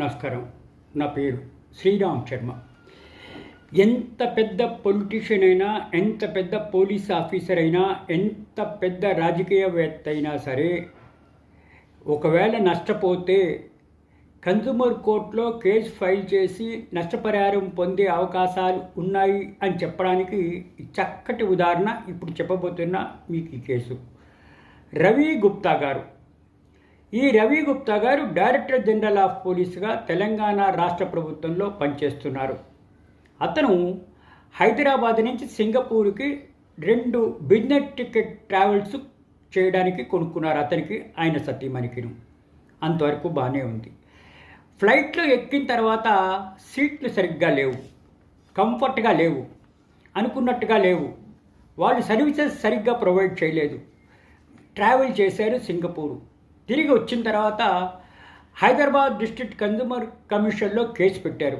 నమస్కారం. నా పేరు శ్రీరామ్ శర్మ. ఎంత పెద్ద పొలిటీషియన్ అయినా ఎంత పెద్ద పోలీస్ ఆఫీసర్ అయినా ఎంత పెద్ద రాజకీయవేత్త అయినా సరే ఒకవేళ నష్టపోతే కన్జూమర్ కోర్టులో కేసు ఫైల్ చేసి నష్టపరిహారం పొందే అవకాశాలు ఉన్నాయి అని చెప్పడానికి చక్కటి ఉదాహరణ ఇప్పుడు చెప్పబోతున్న మీకు ఈ కేసు. రవి గుప్తా గారు ఈ రవి గుప్తా గారు డైరెక్టర్ జనరల్ ఆఫ్ పోలీసుగా తెలంగాణ రాష్ట్ర ప్రభుత్వంలో పనిచేస్తున్నారు. అతను హైదరాబాద్ నుంచి సింగపూర్కి రెండు బిజినెస్ టికెట్ ట్రావెల్స్ చేయడానికి కొనుక్కున్నారు. అతనికి ఆయన సతీమణికిను. అంతవరకు బాగానే ఉంది. ఫ్లైట్లో ఎక్కిన తర్వాత సీట్లు సరిగ్గా లేవు. కంఫర్ట్గా లేవు. అనుకున్నట్టుగా లేవు. వాళ్ళు సర్వీసెస్ సరిగ్గా ప్రొవైడ్ చేయలేదు. ట్రావెల్ చేశారు సింగపూరు. తిరిగి వచ్చిన తర్వాత హైదరాబాద్ డిస్ట్రిక్ట్ కన్జ్యూమర్ కమిషన్లో కేసు పెట్టారు.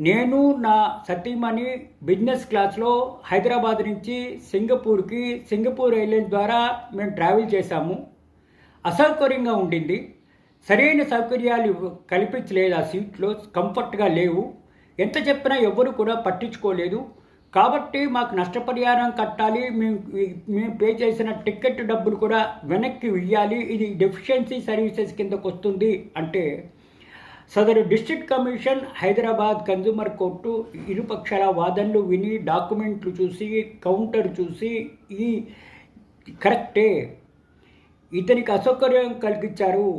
నేను నా సతీమణి బిజినెస్ క్లాస్లో హైదరాబాద్ నుంచి సింగపూర్కి సింగపూర్ ఎయిర్లైన్స్ ద్వారా మేము ట్రావెల్ చేశాము. అసౌకర్యంగా ఉండింది. సరైన సౌకర్యాలు కల్పించలేదు. ఆ సీట్లో కంఫర్ట్గా లేవు. ఎంత చెప్పినా ఎవ్వరు కూడా పట్టించుకోలేదు. కాబట్టి మాకు నష్టపరిహారం కట్టాలి మేము మేము పే చేసిన టికెట్ డబ్బులు కూడా వెనక్కి ఇవ్వాలి ఇది డెఫిషియన్సీ సర్వీసెస్ కిందకు వస్తుంది అంటే సదరు district commission Hyderabad consumer court ఇరుపక్షాల వాదనలు విని డాక్యుమెంట్లు చూసి కౌంటర్ చూసి ఈ కరెక్టే. ఇతనికి అసౌకర్యం కలిగించారు.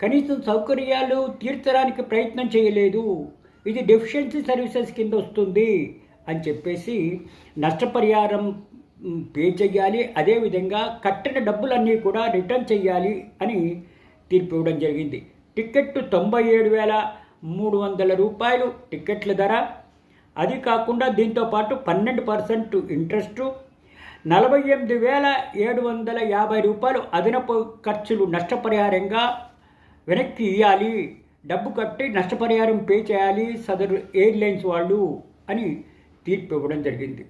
కనీసం సౌకర్యాలు తీర్చడానికి ప్రయత్నం చేయలేదు. ఇది డెఫిషియన్సీ సర్వీసెస్ కింద వస్తుంది. అని చెప్పేసి నష్టపరిహారం పే చేయాలి అదేవిధంగా కట్టిన డబ్బులన్నీ కూడా రిటర్న్ చేయాలి అని తీర్పు ఇవ్వడం జరిగింది. టికెట్ తొంభై ఏడు వేల మూడు వందల రూపాయలు టికెట్ల ధర. అది కాకుండా దీంతో పాటు పన్నెండు పర్సెంట్ ఇంట్రెస్టు నలభై ఎనిమిది వేల ఏడు వందల యాభై రూపాయలు అదనపు ఖర్చులు నష్టపరిహారంగా వెనక్కి ఇవ్వాలి డబ్బు కట్టి నష్టపరిహారం పే చేయాలి. సదరు ఎయిర్లైన్స్ వాళ్ళు అని తీర్పు ఇవ్వడం జరిగింది.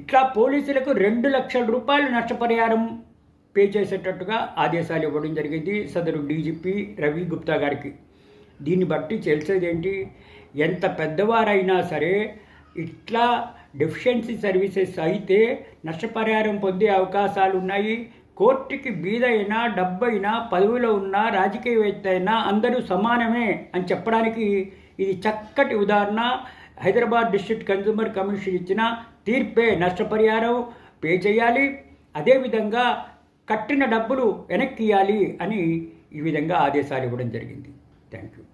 ఇట్లా పోలీసులకు రెండు లక్షల రూపాయలు నష్టపరిహారం పే చేసేటట్టుగా ఆదేశాలు ఇవ్వడం జరిగింది సదరు డీజీపీ రవి గుప్తా గారికి. దీన్ని బట్టి తెలిసేదేంటి? ఎంత పెద్దవారైనా సరే ఇట్లా డెఫిషియన్సీ సర్వీసెస్ అయితే నష్టపరిహారం పొందే అవకాశాలు ఉన్నాయి కోర్టుకి బీదైనా డబ్బైనా పదవిలో ఉన్న రాజకీయవేత్త అయినా అందరూ సమానమే అని చెప్పడానికి ఇది చక్కటి ఉదాహరణ. హైదరాబాద్ డిస్ట్రిక్ట్ కన్జ్యూమర్ కమిషన్ ఇచ్చిన తీర్పే నష్టపరిహారం పే చేయాలి అదేవిధంగా కట్టిన డబ్బులు వెనక్కి ఇవ్వాలి అని ఈ విధంగా ఆదేశాలు ఇవ్వడం జరిగింది. Thank you